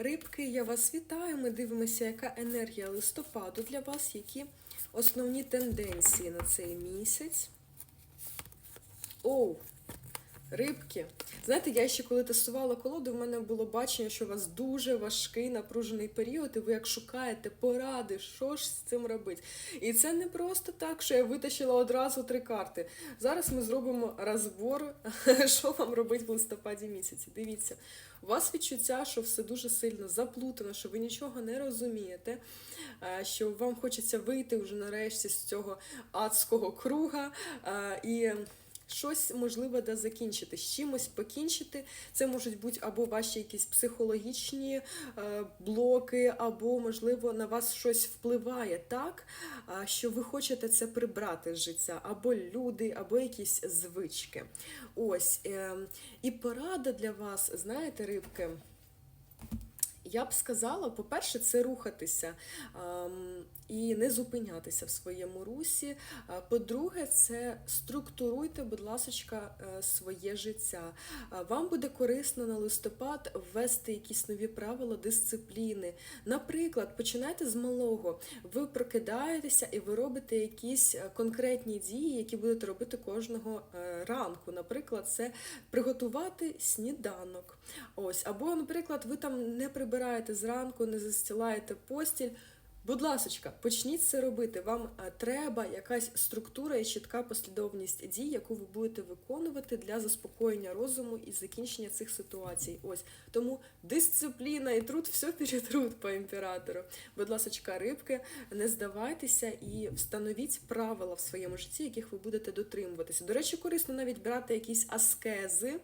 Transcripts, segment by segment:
Рибки, я вас вітаю. Ми дивимося, яка енергія листопаду для вас, які основні тенденції на цей місяць. Оу, рибки. Знаєте, я ще коли тестувала колоду, в мене було бачення, що у вас дуже важкий напружений період, і ви як шукаєте поради, що ж з цим робити. І це не просто так, що я витащила одразу три карти. Зараз ми зробимо розбор, що вам робити в листопаді місяці. Дивіться, у вас відчуття, що все дуже сильно заплутано, що ви нічого не розумієте, е, що вам хочеться вийти вже нарешті з цього адського круга. е, І щось можливо де закінчити, з чимось покінчити. Це можуть бути або ваші якісь психологічні е, блоки, або, можливо, на вас щось впливає так, що ви хочете це прибрати з життя, або люди, або якісь звички. Ось. Е, і порада для вас, знаєте, рибки. Я б сказала, по-перше, це рухатися ем, і не зупинятися в своєму русі. А По-друге, це структуруйте, будь ласка, своє життя. Вам буде корисно на листопад ввести якісь нові правила дисципліни. Наприклад, починайте з малого. Ви прокидаєтеся і ви робите якісь е, конкретні дії, які будете робити кожного е, ранку. Наприклад, це приготувати сніданок. Ось, або, наприклад, ви там не прибираєте зранку, не застілаєте постіль. Будь ласочка, почніть це робити. Вам е, треба якась структура і чітка послідовність дій, яку ви будете виконувати для заспокоєння розуму і закінчення цих ситуацій. Ось тому дисципліна і труд все перетрут по імператору. Будь ласочка, рибки, не здавайтеся і встановіть правила в своєму житті, яких ви будете дотримуватися. До речі, корисно навіть брати якісь аскези, е,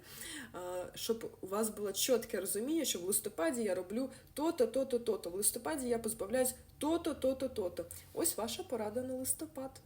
щоб у вас було чітке розуміння, що в листопаді я роблю то-то, то-то, то-то. В листопаді я позбавляюсь то-то, то-то, то-то. Ось ваша порада на листопад.